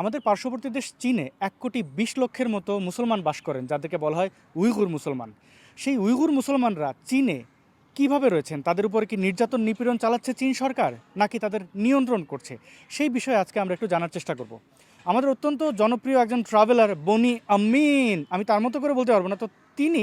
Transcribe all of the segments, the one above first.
আমাদের পার্শ্ববর্তী দেশ চীনে এক কোটি বিশ লক্ষের মতো মুসলমান বাস করেন, যাদেরকে বলা হয় উইগুর মুসলমান। সেই উইগুর মুসলমানরা চীনে কীভাবে রয়েছেন? তাদের উপরে কি নির্যাতন নিপীড়ন চালাচ্ছে চীন সরকার, নাকি তাদের নিয়ন্ত্রণ করছে? সেই বিষয়ে আজকে আমরা একটু জানার চেষ্টা করব। আমাদের অত্যন্ত জনপ্রিয় একজন ট্রাভেলার বনি আমিন, আমি তার মতো করে বলতে পারব না। তো তিনি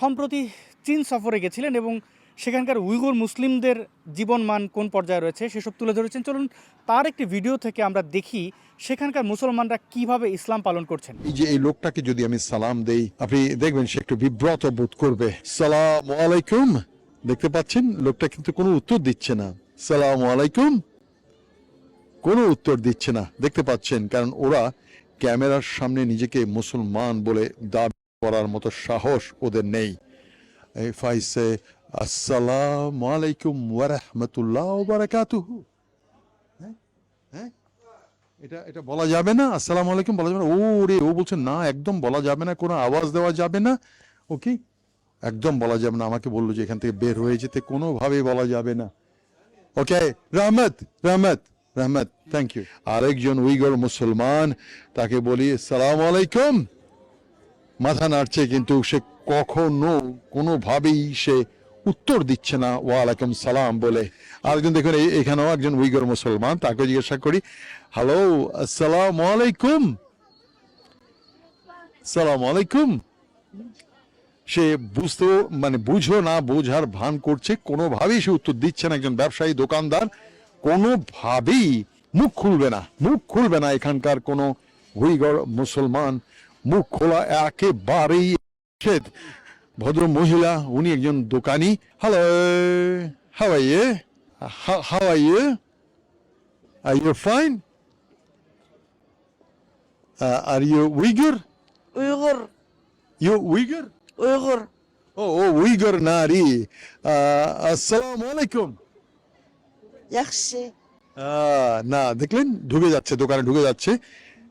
সম্প্রতি চীন সফরে গেছিলেন এবং সেখানকার উইগুর মুসলিমদের জীবনমান কোন পর্যায়ে রয়েছে সেসব তুলে ধরেছেন। চলুন তার একটি ভিডিও থেকে আমরা দেখি সেখানকার মুসলমানরা কীভাবে ইসলাম পালন করছেন। এই যে এই লোকটাকে যদি আমি সালাম দেই, আপনি দেখবেন সে একটু বিব্রত বোধ করবে। সালাম আলাইকুম। দেখতে পাচ্ছেন, লোকটা কিন্তু কোনো উত্তর দিচ্ছে না। সালাম আলাইকুম। কোনো উত্তর দিচ্ছে না। দেখতে পাচ্ছেন, কারণ ওরা ক্যামেরার সামনে নিজেকে মুসলমান বলে দাবি করার মতো সাহস ওদের নেই। ইফ আই সে আসসালামু আলাইকুম ওয়া রাহমাতুল্লাহ ওয়া বারাকাতুহু। হ্যাঁ? হ্যাঁ? এটা এটা বলা যাবে না? আসসালামু আলাইকুম বলা যাবে না? ও রে ও বলছে, না, একদম বলা যাবে না, কোনো আওয়াজ দেওয়া যাবে না। ওকে? একদম বলা যাবে না। আমাকে বলল যে এখান থেকে বের হয়ে যেতে, কোনোভাবেই বলা যাবে না। ওকে? রহমত রহমত রহমত থ্যাংক ইউ আরেকজন উইগর মুসলমান, তাকে বলি, সালাম আলাইকুম। মাথা নাড়ছে, কিন্তু সে কখনো, কোনোভাবেই সে উত্তর দিচ্ছে না, ওয়ালাইকুম সালাম বলে। আরেকজন দেখুন এখানেও একজন উইগর মুসলমান, তাকে জিজ্ঞাসা করি, হ্যালো, আসসালাম আলাইকুম। সালাম আলাইকুম। সে বুঝতে মানে বুঝো না, বোঝার ভান করছে, কোনোভাবেই সে উত্তর দিচ্ছে না একজন ব্যবসায়ী, দোকানদার। কোনোভাবেই মুখ খুলবে না, মুখ খুলবে না এখানকার কোনো হুইগর মুসলমান। মুখ খোলা একেবারেই ভদ্র মহিলা উনি একজন দোকানি। Hello how are you how are you are you fine are you Uyghur Uyghur, you Uyghur Uyghur. ও ও উইগর নারী আসসালামু আলাইকুম. আহ, না দেখলেন ঢুকে যাচ্ছে দোকানে ঢুকে যাচ্ছে।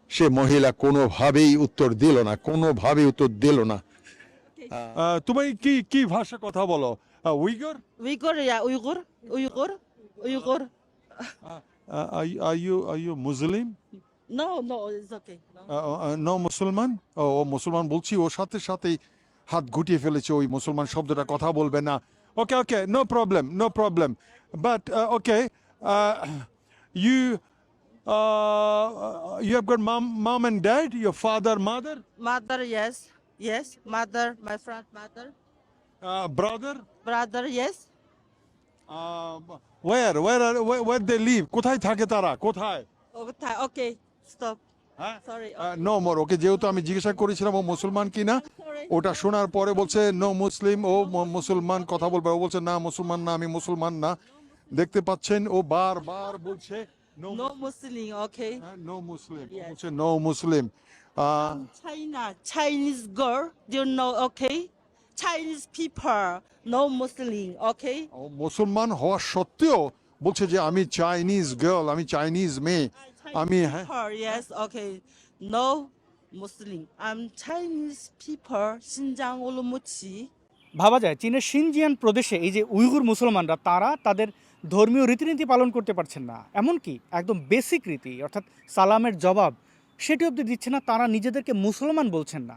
সে মহিলা কোনোভাবেই উত্তর দিল না কোনোভাবেই উত্তর দিল না। তুমি কি কি ভাষা কথা বলো? আহ, Uyghur? Uyghur ya Uyghur, Uyghur, Uyghur. Are you are you Muslim? No, no, it's okay. No. No মুসলমান? ও মুসলমান বলছি ওর সাথে সাথেই হাত গুটিয়ে ফেলেছে ওই মুসলমান শব্দটা কথা বলবে না। Okay okay no problem no problem but okay you you have got mum mum and dad your father mother Mother, yes, yes. Mother, my friend, mother. Brother Brother, yes. Where where where they live কোথায় থাকে তারা কোথায় Okay, okay. Stop. হ্যাঁ no more okay যেহেতু আমি জিজ্ঞাসা করেছিলাম ও মুসলমান কিনা. ওটা শোনার পরে বলছে নো মুসলিম ও মুসলমান কথা বলবে ও বলছে না মুসলমান না আমি মুসলমান না দেখতে পাচ্ছেন ও বারবার বলছে no No Muslim, no Muslim বলছে no Muslim ah, China, Chinese girl, do you know, okay? Chinese people, no Muslim, okay? ও মুসলমান হওয়া সত্ত্বেও বলছে যে আমি চাইনিজ গার্ল আমি চাইনিজ মেয়ে আমি হ্যাঁ People, yes, okay. No Muslim. I'm Chinese people, Xinjiang Urumqi. ভাবা যায় চীনের সিনজিয়ান প্রদেশে এই যে উইগুর মুসলমানরা তারা তাদের ধর্মীয় রীতিনীতি পালন করতে পারছেন না এমনকি একদম বেসিক রীতি অর্থাৎ সালামের জবাব সেটি অবধি দিচ্ছে না, তারা নিজেদেরকে মুসলমান বলছেন না।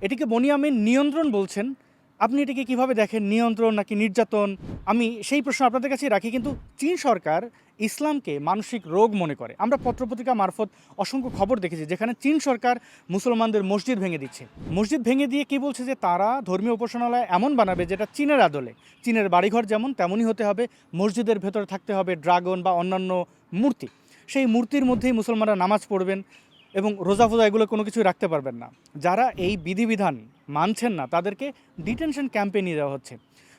এটিকে বনিয়ামিন নিয়ন্ত্রণ বলছেন। আপনি এটিকে কীভাবে দেখেন? নিয়ন্ত্রণ নাকি নির্যাতন? আমি সেই প্রশ্ন আপনাদের কাছে রাখি, কিন্তু চীন সরকার ইসলামকে মানসিক রোগ মনে করে। আমরা পত্রপত্রিকা মারফত অসংখ্য খবর দেখেছি, যেখানে চীন সরকার মুসলমানদের মসজিদ ভেঙে দিচ্ছে। মসজিদ ভেঙে দিয়ে কি বলছে যে, তারা ধর্মীয় উপাসনালয় এমন বানাবে যেটা চীনের আদলে। চীনের বাড়িঘর যেমন, তেমনই হতে হবে। মসজিদের ভেতরে থাকতে হবে ড্রাগন বা অন্যান্য মূর্তি। সেই মূর্তির মধ্যেই মুসলমানরা নামাজ পড়বেন। এবং রোজা ফোজা এগুলো কোনো কিছুই রাখতে পারবেন না। যারা এই বিধিবিধান মানছেন না, তাদেরকে ডিটেনশন ক্যাম্পে নিয়ে যাওয়া হচ্ছে।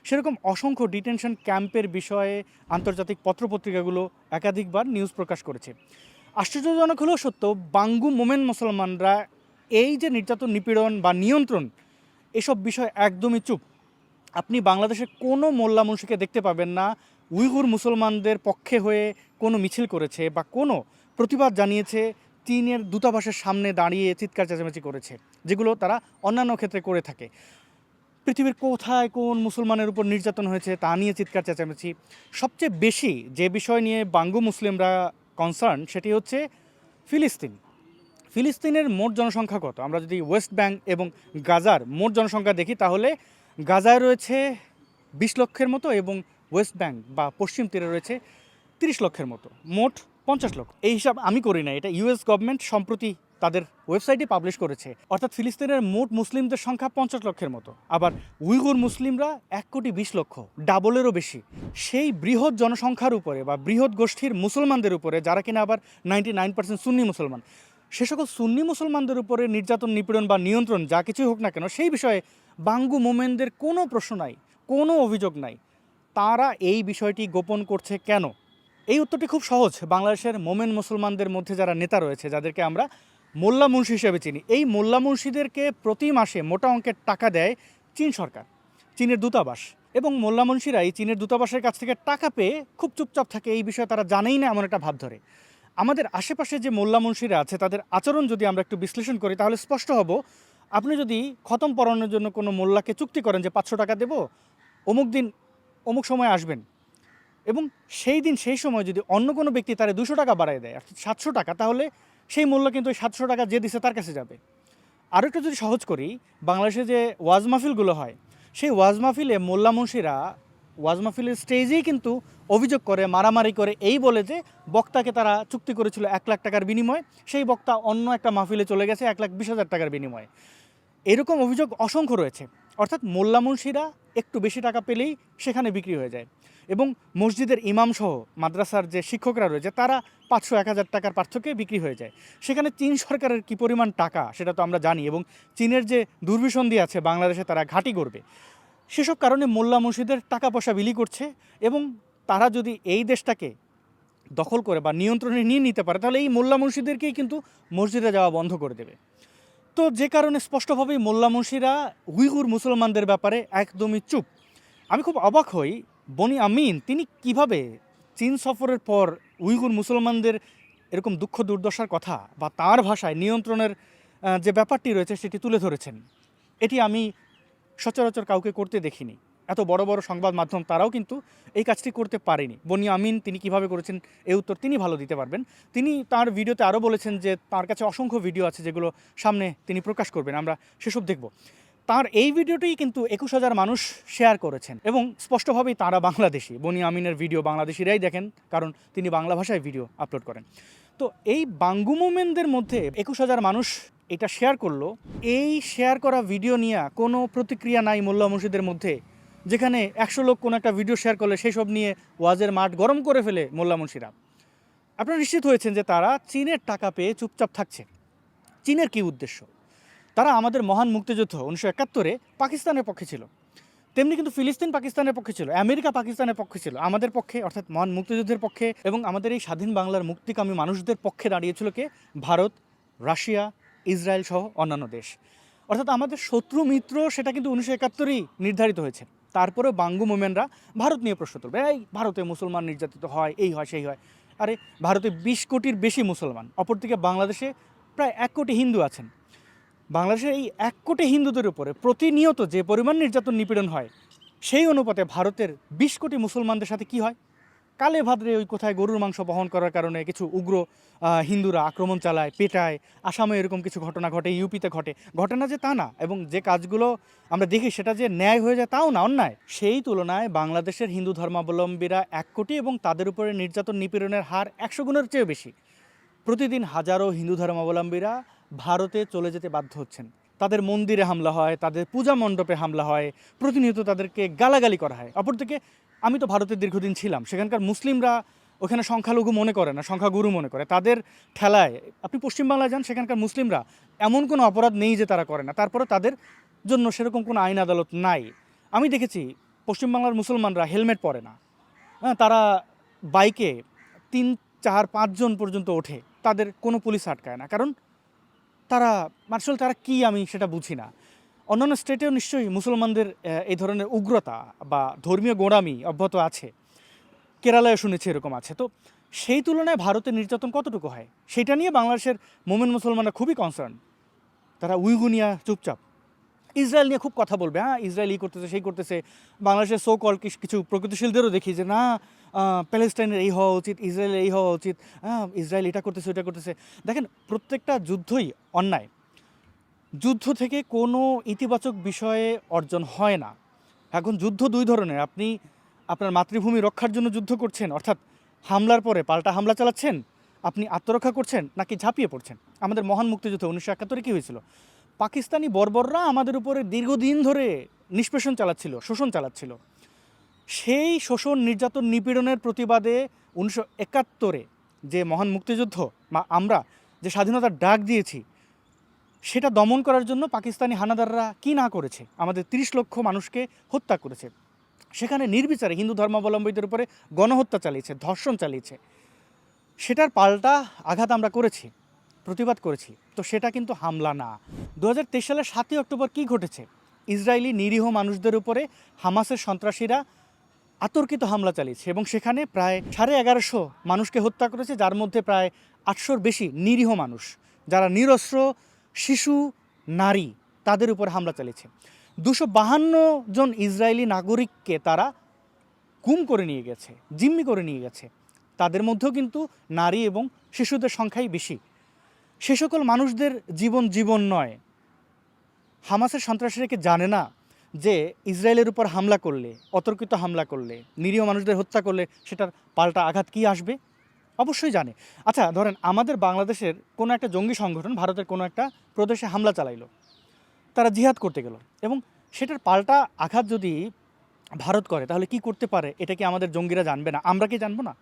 সেরকম অসংখ্য ডিটেনশন ক্যাম্পের বিষয়ে আন্তর্জাতিক পত্রপত্রিকাগুলো একাধিকবার নিউজ প্রকাশ করেছে। আশ্চর্যজনক হলেও সত্য, বাঙ্গু মোমেন মুসলমানরা এই যে নির্যাতন নিপীড়ন বা নিয়ন্ত্রণ, এসব বিষয় একদমই চুপ। আপনি বাংলাদেশের কোনো মোল্লা মুন্সিকে দেখতে পাবেন না উইগুর মুসলমানদের পক্ষে হয়ে কোনো মিছিল করেছে বা কোনো প্রতিবাদ জানিয়েছে চীনের দূতাবাসের সামনে দাঁড়িয়ে চিৎকার চেঁচামেচি করেছে, যেগুলো তারা অন্যান্য ক্ষেত্রে করে থাকে। পৃথিবীর কোথায় কোন মুসলমানের উপর নির্যাতন হয়েছে তা নিয়ে চিৎকার চেঁচামেচি। সবচেয়ে বেশি যে বিষয় নিয়ে বাঙ্গু মুসলিমরা কনসার্ন সেটি হচ্ছে ফিলিস্তিন। ফিলিস্তিনের মোট জনসংখ্যা কত? আমরা যদি ওয়েস্ট ব্যাংক এবং গাজার মোট জনসংখ্যা দেখি, তাহলে গাজায় রয়েছে বিশ লক্ষের মতো এবং ওয়েস্ট ব্যাঙ্ক বা পশ্চিম তীরে রয়েছে তিরিশ লক্ষের মতো। মোট পঞ্চাশ লক্ষ। এই হিসাব আমি করি না এটা ইউএস গভর্নমেন্ট সম্প্রতি তাদের ওয়েবসাইটে পাবলিশ করেছে। অর্থাৎ ফিলিস্তিনের মোট মুসলিমদের সংখ্যা পঞ্চাশ লক্ষের মতো। আবার উইগুর মুসলিমরা এক কোটি বিশ লক্ষ, ডাবলেরও বেশি। সেই বৃহৎ জনসংখ্যার উপরে বা বৃহৎ গোষ্ঠীর মুসলমানদের উপরে, যারা কিনা আবার নাইনটি নাইন পার্সেন্ট সুন্নি মুসলমান, সে সকল সুন্নি মুসলমানদের উপরে নির্যাতন, নিপীড়ন বা নিয়ন্ত্রণ যা কিছুই হোক না কেন, সেই বিষয়ে বাঙ্গু মোমেনদের কোনো প্রশ্ন নাই, কোনো অভিযোগ নাই। তারা এই বিষয়টি গোপন করছে কেন? এই উত্তরটি খুব সহজ। বাংলাদেশের মোমেন মুসলমানদের মধ্যে যারা নেতা রয়েছে, যাদেরকে আমরা মোল্লা মুন্সি হিসেবে চিনি, এই মোল্লা মুন্সিদেরকে প্রতি মাসে মোটা অঙ্কের টাকা দেয় চীন সরকার, চীনের দূতাবাস। এবং মোল্লা মুন্সিরা এই চীনের দূতাবাসের কাছ থেকে টাকা পেয়ে খুব চুপচাপ থাকে, এই বিষয়ে তারা জানেই না, এমন একটা ভাব ধরে। আমাদের আশেপাশে যে মোল্লা মুন্সিরা আছে, তাদের আচরণ যদি আমরা একটু বিশ্লেষণ করি, তাহলে স্পষ্ট হব, আপনি যদি খতম পড়ানোর জন্য কোনো মোল্লাকে চুক্তি করেন যে পাঁচশো টাকা দেবো, অমুক দিন, অমুক সময় আসবেন এবং সেই দিন, সেই সময় যদি অন্য কোনো ব্যক্তি তারে দুশো টাকা বাড়ায় দেয়, অর্থাৎ সাতশো টাকা, তাহলে সেই মূল্য কিন্তু ওই সাতশো টাকা যে দিছে তার কাছে যাবে। আরও একটু যদি সহজ করি, বাংলাদেশে যে ওয়াজ মাহফিলগুলো হয়, সেই ওয়াজ মাহফিলে মোল্লা মুন্সিরা ওয়াজ মাহফিলের স্টেজেই কিন্তু অভিযোগ করে, মারামারি করে, এই বলে যে বক্তাকে তারা চুক্তি করেছিল এক লাখ টাকার বিনিময়ে। সেই বক্তা অন্য একটা মাহফিলে চলে গেছে এক লাখ বিশ হাজার টাকার বিনিময়ে। এরকম অভিযোগ অসংখ্য রয়েছে। অর্থাৎ মোল্লা মুন্সিরা একটু বেশি টাকা পেলেই সেখানে বিক্রি হয়ে যায়। এবং মসজিদের ইমাম সহ মাদ্রাসার যে শিক্ষকরা রয়েছে, তারা পাঁচশো এক হাজার টাকার পার্থক্যে বিক্রি হয়ে যায়। সেখানে চীন সরকারের কী পরিমাণ টাকা, সেটা তো আমরা জানি এবং চীনের যে দুর্বিসন্ধি আছে, বাংলাদেশে তারা ঘাঁটি করবে। সেসব কারণে মোল্লা মসজিদের টাকা পয়সা বিলি করছে এবং তারা যদি এই দেশটাকে দখল করে বা নিয়ন্ত্রণে নিয়ে নিতে পারে, তাহলে এই মোল্লা মসজিদেরকেই কিন্তু মসজিদে যাওয়া বন্ধ করে দেবে। তো যে কারণে স্পষ্টভাবেই মোল্লা মুন্সিরা উইগুর মুসলমানদের ব্যাপারে একদমই চুপ। আমি খুব অবাক হই, বনি আমিন, তিনি কীভাবে চীন সফরের পর উইগুর মুসলমানদের এরকম দুঃখ দুর্দশার কথা বা তার ভাষায় নিয়ন্ত্রণের যে ব্যাপারটি রয়েছে সেটি তুলে ধরেছেন, এটি আমি সচরাচর কাউকে করতে দেখিনি। এত বড় বড় সংবাদ মাধ্যম তারাও কিন্তু এই কাজটি করতে পারেনি। বনি আমিন তিনি কীভাবে করেছেন এই উত্তর তিনি ভালো দিতে পারবেন। তিনি তার ভিডিওতে আরও বলেছেন যে তার কাছে অসংখ্য ভিডিও আছে যেগুলো সামনে তিনি প্রকাশ করবেন, আমরা সেসব দেখব। তার এই ভিডিওটি কিন্তু একুশ হাজার মানুষ শেয়ার করেছেন এবং স্পষ্টভাবেই তারা বাংলাদেশি। বনি আমিনের ভিডিও বাংলাদেশিরাই দেখেন, কারণ তিনি বাংলা ভাষায় ভিডিও আপলোড করেন। তো এই বাঙ্গু মোমেনদের মধ্যে একুশ হাজার মানুষ এটা শেয়ার করল। এই শেয়ার করা ভিডিও নিয়ে কোনো প্রতিক্রিয়া নাই মোল্লা মুর্শিদের মধ্যে। যেখানে একশো লোক কোনো একটা ভিডিও শেয়ার করলে সেই সব নিয়ে ওয়াজের মাঠ গরম করে ফেলে মোল্লা মুন্সিরা আপনারা নিশ্চিত হয়েছেন যে তারা চীনের টাকা পেয়ে চুপচাপ থাকছে। চীনের কী উদ্দেশ্য? তারা আমাদের মহান মুক্তিযুদ্ধ উনিশশো একাত্তরে পাকিস্তানের পক্ষে ছিল। তেমনি কিন্তু ফিলিস্তিন পাকিস্তানের পক্ষে ছিল, আমেরিকা পাকিস্তানের পক্ষে ছিল, আমাদের পক্ষে, অর্থাৎ মহান মুক্তিযুদ্ধের পক্ষে এবং আমাদের এই স্বাধীন বাংলার মুক্তিকামী মানুষদের পক্ষে দাঁড়িয়েছিল কে? ভারত, রাশিয়া, ইসরায়েল সহ অন্যান্য দেশ। অর্থাৎ আমাদের শত্রু মিত্র সেটা কিন্তু উনিশশো একাত্তরেই নির্ধারিত হয়েছে। তারপরেও বাঙ্গু মোমেনরা ভারত নিয়ে প্রশ্ন তুলবে, এই, ভারতে মুসলমান নির্যাতিত হয়, এই হয়, সেই হয়। আরে, ভারতে বিশ কোটির বেশি মুসলমান, অপরদিকে বাংলাদেশে প্রায় এক কোটি হিন্দু আছেন। বাংলাদেশের এই এক কোটি হিন্দুদের উপরে প্রতিনিয়ত যে পরিমাণ নির্যাতন নিপীড়ন হয়, সেই অনুপাতে ভারতের বিশ কোটি মুসলমানদের সাথে কি হয়? কালে ভাদ্রে ওই কোথায় গরুর মাংস বহন করার কারণে কিছু উগ্র হিন্দুরা আক্রমণ চালায়, পেটায়, আসামে এরকম কিছু ঘটনা ঘটে, ইউপিতে ঘটে। ঘটনা যে তা না, এবং যে কাজগুলো আমরা দেখি সেটা যে ন্যায় হয়ে যায় তাও না, অন্যায়। সেই তুলনায় বাংলাদেশের হিন্দু ধর্মাবলম্বীরা এক কোটি এবং তাদের উপরে নির্যাতন নিপীড়নের হার একশো গুণের চেয়েও বেশি। প্রতিদিন হাজারো হিন্দু ধর্মাবলম্বীরা ভারতে চলে যেতে বাধ্য হচ্ছেন। তাদের মন্দিরে হামলা হয়, তাদের পূজা মণ্ডপে হামলা হয়, প্রতিনিয়ত তাদেরকে গালাগালি করা হয়। অপরদিকে আমি তো ভারতে দীর্ঘদিন ছিলাম, সেখানকার মুসলিমরা ওখানে সংখ্যালঘু মনে করে না, সংখ্যাগুরু মনে করে। তাদের ঠেলায়, আপনি পশ্চিমবাংলায় যান, সেখানকার মুসলিমরা এমন কোনো অপরাধ নেই যে তারা করে না। তারপরে তাদের জন্য সেরকম কোনো আইন আদালত নাই। আমি দেখেছি, পশ্চিমবাংলার মুসলমানরা হেলমেট পরে না। হ্যাঁ তারা বাইকে তিন, চার পাঁচজন পর্যন্ত ওঠে। তাদের কোনো পুলিশ আটকায় না। কারণ তারা, মার্শাল, তারা কি আমি সেটা বুঝি না। অন্যান্য স্টেটেও নিশ্চয়ই মুসলমানদের এই ধরনের উগ্রতা বা ধর্মীয় গোড়ামি অব্যাহত আছে। কেরালায় শুনেছি এরকম আছে। তো সেই তুলনায় ভারতের নির্যাতন কতটুকু হয়? সেটা নিয়ে বাংলাদেশের মোমেন মুসলমানরা খুবই কনসার্ন তারা উইগুনিয়া চুপচাপ। ইসরায়েল নিয়ে খুব কথা বলবে হ্যাঁ ইসরায়েল এই করতেছে, সেই করতেছে। বাংলাদেশের সো কল কিছু প্রগতিশীলদেরও দেখি যে, না প্যালেস্টাইনের এই হওয়া উচিত, ইসরায়েলের এই হওয়া উচিত। হ্যাঁ ইসরায়েল এটা করতেছে ওটা করতেছে। দেখেন, প্রত্যেকটা যুদ্ধই অন্যায়। যুদ্ধ থেকে কোনো ইতিবাচক বিষয়ে অর্জন হয় না। এখন যুদ্ধ দুই ধরনের। আপনি আপনার মাতৃভূমি রক্ষার জন্য যুদ্ধ করছেন, অর্থাৎ হামলার পরে পাল্টা হামলা চালাচ্ছেন, আপনি আত্মরক্ষা করছেন নাকি ঝাঁপিয়ে পড়ছেন? আমাদের মহান মুক্তিযুদ্ধ উনিশশো একাত্তরে কী হয়েছিল? পাকিস্তানি বর্বররা আমাদের উপরে দীর্ঘদিন ধরে নিষ্পেষণ চালাচ্ছিল, শোষণ চালাচ্ছিল। সেই শোষণ, নির্যাতন, নিপীড়নের প্রতিবাদে উনিশশো একাত্তরে যে মহান মুক্তিযুদ্ধ বা আমরা যে স্বাধীনতার ডাক দিয়েছি সেটা দমন করার জন্য পাকিস্তানি হানাদাররা কি না করেছে? আমাদের তিরিশ লক্ষ মানুষকে হত্যা করেছে। সেখানে নির্বিচারে হিন্দু ধর্মাবলম্বীদের উপরে গণহত্যা চালিয়েছে, ধর্ষণ চালিয়েছে। সেটার পাল্টা আঘাত আমরা করেছি, প্রতিবাদ করেছি। তো সেটা কিন্তু হামলা না। দু হাজার তেইশ সালের সাতই অক্টোবর কি ঘটেছে? ইসরায়েলি নিরীহ মানুষদের উপরে হামাসের সন্ত্রাসীরা আতর্কিত হামলা চালিয়েছে এবং সেখানে প্রায় সাড়ে এগারোশো মানুষকে হত্যা করেছে, যার মধ্যে প্রায় আটশোর বেশি নিরীহ মানুষ। যারা নিরস্ত্র শিশু, নারী তাদের উপর হামলা চালিয়েছে। দুশো বাহান্ন জন ইসরায়েলি নাগরিককে তারা গুম করে নিয়ে গেছে, জিম্মি করে নিয়ে গেছে। তাদের মধ্যেও কিন্তু নারী এবং শিশুদের সংখ্যাই বেশি। সে সকল মানুষদের জীবন জীবন নয়। হামাসের সন্ত্রাসীরা কি জানে না যে ইসরায়েলের উপর হামলা করলে, অতর্কিত হামলা করলে, নিরীহ মানুষদের হত্যা করলে সেটার পাল্টা আঘাত কি আসবে? অবশ্যই জানে। আচ্ছা ধরেন আমাদের বাংলাদেশের কোনো একটা জঙ্গি সংগঠন ভারতের কোনো একটা প্রদেশে হামলা চালাইলো। তারা জিহাদ করতে গেল এবং সেটার পাল্টা আঘাত যদি ভারত করে, তাহলে কি করতে পারে? এটা কি আমাদের জঙ্গিরা জানবে না? আমরা কি জানব না?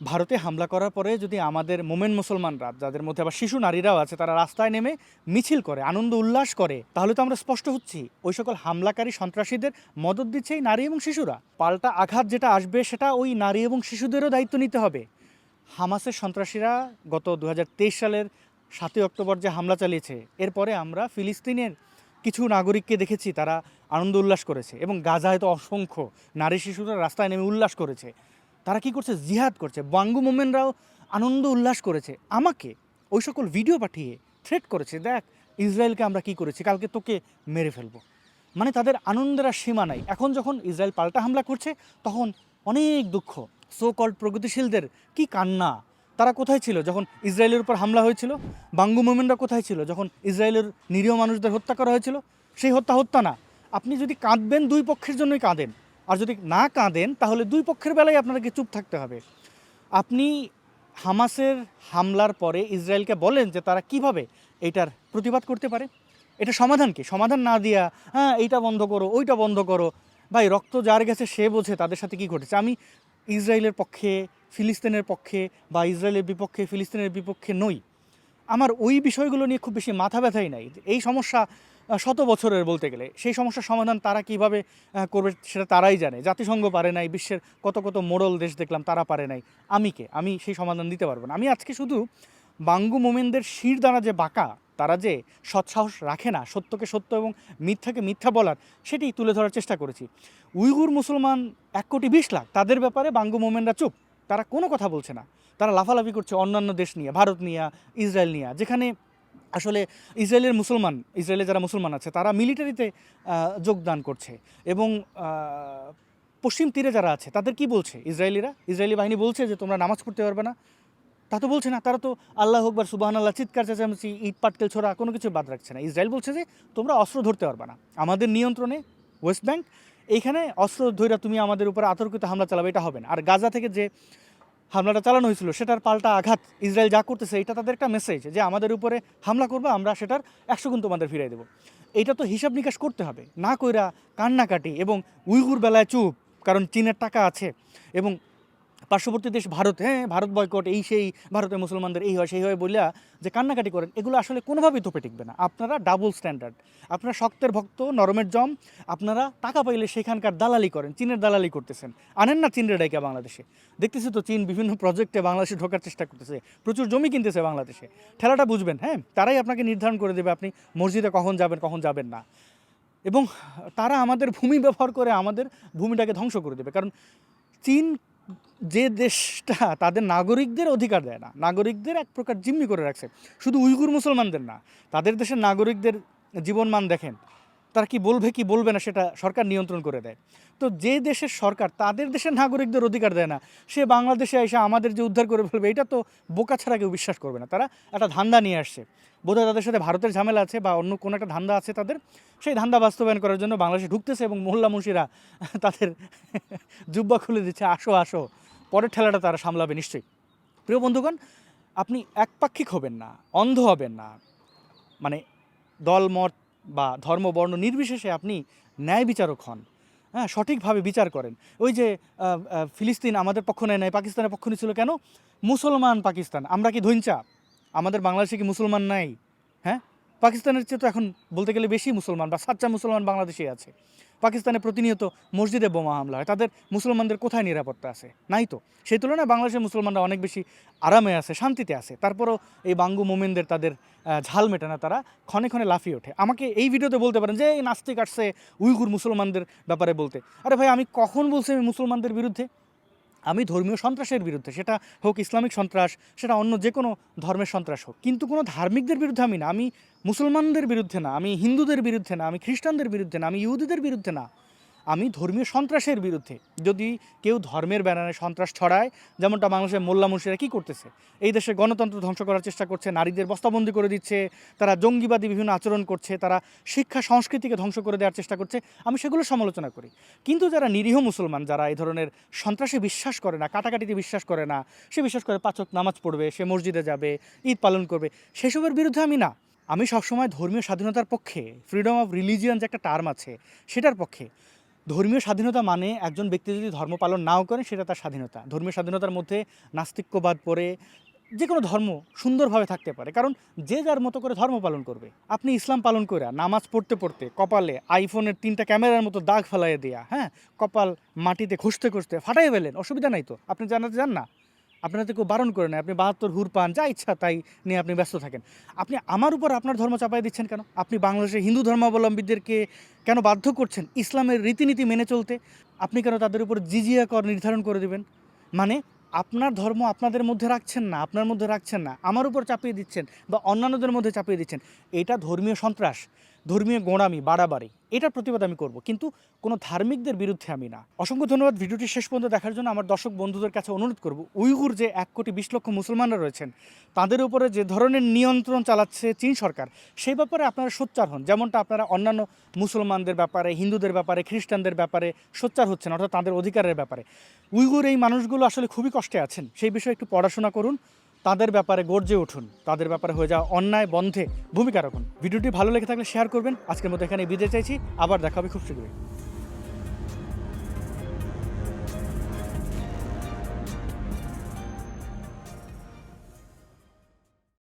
ভারতে হামলা করার পরে যদি আমাদের মোমেন মুসলমানরা, যাদের মধ্যে আবার শিশু নারীরাও আছে, তারা রাস্তায় নেমে মিছিল করে, আনন্দ উল্লাস করে, তাহলে তো আমরা স্পষ্ট হচ্ছি। ওই সকল হামলাকারী সন্ত্রাসীদের মদত দিচ্ছে এই নারী এবং শিশুরা। পাল্টা আঘাত যেটা আসবে, সেটা ওই নারী এবং শিশুদেরও দায়িত্ব নিতে হবে। হামাসের সন্ত্রাসীরা গত দু হাজার তেইশ সালের সাতই অক্টোবর যে হামলা চালিয়েছে, এরপরে আমরা ফিলিস্তিনের কিছু নাগরিককে দেখেছি, তারা আনন্দ উল্লাস করেছে এবং গাজায় তো অসংখ্য নারী শিশুরা রাস্তায় নেমে উল্লাস করেছে। তারা কি করছে? জিহাদ করছে। বাঙ্গু মোমেনরাও আনন্দ উল্লাস করেছে। আমাকে ওই সকল ভিডিও পাঠিয়ে থ্রেট করেছে, দেখ, ইসরায়েলকে আমরা কি করেছি? কালকে তোকে মেরে ফেলব। মানে তাদের আনন্দের আর সীমা নাই। এখন যখন ইসরায়েল পাল্টা হামলা করছে, তখন অনেক দুঃখ। সো কল্ড প্রগতিশীলদের কি কান্না? তারা কোথায় ছিল? যখন ইসরায়েলের উপর হামলা হয়েছিল, বাঙ্গু মোমেনরা কোথায় ছিল? যখন ইসরায়েলের নিরীহ মানুষদের হত্যা করা হয়েছিল, সেই হত্যা হত্যা না। আপনি যদি কাঁদবেন, দুই পক্ষের জন্যই কাঁদেন। আর যদি না কাঁদেন, তাহলে দুই পক্ষের বেলায় আপনাকে চুপ থাকতে হবে। আপনি হামাসের হামলার পরে ইসরায়েলকে বলেন যে তারা কীভাবে এটার প্রতিবাদ করতে পারে? এটা সমাধান কি? সমাধান না দিয়া হ্যাঁ এইটা বন্ধ করো, ওইটা বন্ধ করো। ভাই, রক্ত যার গেছে সে বোঝে তাদের সাথে কি ঘটেছে। আমি ইসরায়েলের পক্ষে, ফিলিস্তিনের পক্ষে বা ইসরায়েলের বিপক্ষে, ফিলিস্তিনের বিপক্ষে নই। আমার ওই বিষয়গুলো নিয়ে খুব বেশি মাথা ব্যথাই নাই। এই সমস্যা শত বছরের বলতে গেলে। সেই সমস্যার সমাধান তারা কীভাবে করবে সেটা তারাই জানে। জাতিসংঘ পারে নাই, বিশ্বের কত কত মোড়ল দেশ দেখলাম তারা পারে নাই। আমি কে? আমি সেই সমাধান দিতে পারব না। আমি আজকে শুধু বাঙ্গু মোমেনদের শিরদানা যে বাঁকা তারা যে সৎসাহস রাখে না, সত্যকে সত্য এবং মিথ্যাকে মিথ্যা বলার, সেটি তুলে ধরার চেষ্টা করেছি। উইগুর মুসলমান এক কোটি বিশ লাখ, তাদের ব্যাপারে বাঙ্গু মোমেনরা চুপ। তারা কোনো কথা বলছে না। তারা লাফালাফি করছে অন্যান্য দেশ নিয়ে, ভারত নিয়ে, ইসরায়েল নিয়ে। যেখানে আসলে ইসরায়েলের মুসলমান, ইসরায়েলে যারা মুসলমান আছে, তারা মিলিটারিতে যোগদান করছে এবং পশ্চিম তীরে যারা আছে, তাদের কি বলছে? ইসরায়েলিরা? ইসরায়েলি বাহিনী বলছে যে তোমরা নামাজ পড়তে পারবে না। তা তো বলছে না, তারা তো আল্লাহ হোকবার সুবাহান আল্লাহ চিৎকার, চেঁচামেচি, ইট, পাটকেল, ছোড়া, কোনো কিছু বাদ রাখছে না। ইসরায়েল বলছে যে, তোমরা অস্ত্র ধরতে পারবে না। আমাদের নিয়ন্ত্রণে ওয়েস্ট ব্যাংক, এইখানে অস্ত্র ধৈরা তুমি আমাদের উপরে আতর্কিত হামলা চালাবে, এটা হবে না। আর গাজা থেকে যে হামলাটা চালানো হয়েছিল, সেটার পাল্টা আঘাত, ইসরায়েল যা করতেছে, এটা তাদের একটা মেসেজ যে, আমাদের উপরে হামলা করবে, আমরা সেটার একশো গুণ তোমাদের ফিরিয়ে দেবো। এটা তো হিসাব নিকাশ করতে হবে, না কইরা কান্নাকাটি এবং উইগুর বেলায় চুপ, কারণ চীনের টাকা আছে এবং পার্শ্ববর্তী দেশ ভারত হ্যাঁ ভারত বয়কট এই সেই ভারতের মুসলমানদের এই হয়, সেই হয় বলিয়া যে কান্নাকাটি করেন, এগুলো আসলে কোনোভাবেই তোপে টিকবে না। আপনারা ডাবল স্ট্যান্ডার্ড আপনারা শক্তের ভক্ত, নরমের জম, আপনারা টাকা পাইলে সেখানকার দালালি করেন, চীনের দালালি করতেছেন। আনেন না চীনের ডাইকা বাংলাদেশে। দেখতেছি তো চীন বিভিন্ন প্রজেক্টে বাংলাদেশে ঢোকার চেষ্টা করতেছে, প্রচুর জমি কিনতেছে বাংলাদেশে। ঠেলাটা বুঝবেন হ্যাঁ তারাই আপনাকে নির্ধারণ করে দেবে আপনি মসজিদে কখন যাবেন কখন যাবেন না। এবং তারা আমাদের ভূমি ব্যবহার করে আমাদের ভূমিটাকে ধ্বংস করে দেবে। কারণ চীন যে দেশটা তাদের নাগরিকদের অধিকার দেয় না, নাগরিকদের এক প্রকার জিম্মি করে রাখছে। শুধু উইগুর মুসলমানদের না, তাদের দেশের নাগরিকদের জীবনমান দেখেন। তারা কি বলবে কি বলবে না সেটা সরকার নিয়ন্ত্রণ করে দেয়। তো যে দেশের সরকার, তাদের দেশের নাগরিকদের অধিকার দেয় না, সে বাংলাদেশে এসে আমাদের যে উদ্ধার করে ফেলবে, এটা তো বোকা ছাড়া কেউ বিশ্বাস করবে না। তারা একটা ধান্দা নিয়ে আসছে। বোধহয় তাদের সাথে ভারতের ঝামেলা আছে বা অন্য কোনো একটা ধান্দা আছে তাদের। সেই ধান্দা বাস্তবায়ন করার জন্য বাংলাদেশে ঢুকতেছে এবং মোল্লা মুন্সিরা তাদের জুব্বা খুলে দিচ্ছে, আসো আসো। পরের ঠেলাটা তারা সামলাবে নিশ্চয়ই। প্রিয় বন্ধুগণ, আপনি একপাক্ষিক হবেন না, অন্ধ হবেন না। মানে দল মত বা ধর্ম বর্ণ নির্বিশেষে আপনি ন্যায় বিচারক হন। হ্যাঁ সঠিকভাবে বিচার করেন। ওই যে ফিলিস্তিন আমাদের পক্ষ নেয় নাই, পাকিস্তানের পক্ষ নিয়েছিল কেন? মুসলমান পাকিস্তান। আমরা কি ধৈঞ্চা আমাদের বাংলাদেশে কি মুসলমান নাই? হ্যাঁ? পাকিস্তানের চেয়ে তো এখন বলতে গেলে বেশি মুসলমান বা সাচ্চা মুসলমান বাংলাদেশেই আছে। পাকিস্তানে প্রতিনিয়ত মসজিদে বোমা হামলা হয়। তাদের মুসলমানদের কোথায় নিরাপত্তা আছে? নাই তো। সেই তুলনায় বাংলাদেশের মুসলমানরা অনেক বেশি আরামে আছে, শান্তিতে আছে। তারপরও এই বাঙ্গু মোমেনদের তাদের ঝাল মেটে না তারা ক্ষণে ক্ষণে লাফিয়ে ওঠে। আমাকে এই ভিডিওতে বলতে পারেন যে এই নাস্তিক আসছে উইগুর মুসলমানদের ব্যাপারে বলতে। আরে ভাই, আমি কখন বলছি আমি মুসলমানদের বিরুদ্ধে? আমি ধর্মীয় সন্ত্রাসের বিরুদ্ধে, সেটা হোক ইসলামিক সন্ত্রাস, সেটা অন্য যে কোনো ধর্মের সন্ত্রাস হোক, কিন্তু কোনো ধার্মিকদের বিরুদ্ধে আমি না। আমি মুসলমানদের বিরুদ্ধে না, আমি হিন্দুদের বিরুদ্ধে না, আমি খ্রিস্টানদের বিরুদ্ধে না, আমি ইহুদিদের বিরুদ্ধে না। আমি ধর্মীয় সন্ত্রাসের বিরুদ্ধে। যদি কেউ ধর্মের ব্যানারে সন্ত্রাস ছড়ায়, যেমনটা বাংলাদেশের মোল্লা মুন্সিরা কী করতেছে? এই দেশে গণতন্ত্র ধ্বংস করার চেষ্টা করছে, নারীদের বস্তাবন্দি করে দিচ্ছে, তারা জঙ্গিবাদী বিভিন্ন আচরণ করছে, তারা শিক্ষা, সংস্কৃতিকে ধ্বংস করে দেওয়ার চেষ্টা করছে, আমি সেগুলো সমালোচনা করি। কিন্তু যারা নিরীহ মুসলমান, যারা এই ধরনের সন্ত্রাসে বিশ্বাস করে না, কাটাকাটিতে বিশ্বাস করে না, সে বিশ্বাস করে পাচক নামাজ পড়বে, সে মসজিদে যাবে, ঈদ পালন করবে, সেসবের বিরুদ্ধে আমি না। আমি সবসময় ধর্মীয় স্বাধীনতার পক্ষে ফ্রিডম অফ রিলিজিয়ান যে একটা টার্ম আছে, সেটার পক্ষে। ধর্মীয় স্বাধীনতা মানে একজন ব্যক্তি যদি ধর্ম পালন নাও করে সেটা তার স্বাধীনতা। ধর্মীয় স্বাধীনতার মধ্যে নাস্তিক্যবাদ পড়ে যে কোনো ধর্ম সুন্দরভাবে থাকতে পারে। কারণ যে যার মতো করে ধর্ম পালন করবে। আপনি ইসলাম পালন করে নামাজ পড়তে পড়তে কপালে আইফোনের তিনটা ক্যামেরার মতো দাগ ফেলাইয়ে দেয়া হ্যাঁ? কপাল মাটিতে ঘষতে ঘষতে ফাটাই ফেলেন, অসুবিধা নাই তো। আপনি জানাতে যান না? আপনার তো কেউ বারণ করে না আপনি বাহাত্তর হুর পান, যা ইচ্ছা তাই নিয়ে আপনি ব্যস্ত থাকেন। আপনি আমার উপর আপনার ধর্ম চাপাই দিচ্ছেন কেন? আপনি বাংলাদেশের হিন্দু ধর্মাবলম্বীদেরকে কেন বাধ্য করছেন ইসলামের রীতিনীতি মেনে চলতে? আপনি কেন তাদের উপর জিজিয়া কর নির্ধারণ করে দেবেন? মানে আপনার ধর্ম আপনাদের মধ্যে রাখছেন না, আপনার মধ্যে রাখছেন না, আমার উপর চাপিয়ে দিচ্ছেন বা অন্যান্যদের মধ্যে চাপিয়ে দিচ্ছেন। এটা ধর্মীয় সন্ত্রাস। ধর্মীয় গোঁড়ামি, বাড়াবাড়ি, এটার প্রতিবাদ আমি করব। কিন্তু কোনো ধার্মিকদের বিরুদ্ধে আমি না। অসংখ্য ধন্যবাদ ভিডিওটি শেষ পর্যন্ত দেখার জন্য। আমার দর্শক বন্ধুদের কাছে অনুরোধ করব উইগুর যে এক কোটি বিশ লক্ষ মুসলমানরা রয়েছেন, তাদের উপরে যে ধরনের নিয়ন্ত্রণ চালাচ্ছে চীন সরকার, সেই ব্যাপারে আপনারা সোচ্চার হন। যেমনটা আপনারা অন্যান্য মুসলমানদের ব্যাপারে, হিন্দুদের ব্যাপারে, খ্রিস্টানদের ব্যাপারে সোচ্চার হচ্ছেন, অর্থাৎ তাদের অধিকারের ব্যাপারে। উইগুর এই মানুষগুলো আসলে খুবই কষ্টে আছেন। সেই বিষয়ে একটু পড়াশোনা করুন। তাদের ব্যাপারে গর্জে উঠুন, তাদের ব্যাপারে হয়ে যাওয়া অন্যায় বন্ধে ভূমিকা রাখুন। ভিডিওটি ভালো লেগে থাকলে শেয়ার করবেন। আজকের মতো এখানে বিদায় চাইছি। আবার দেখা হবে খুব শীঘ্রই।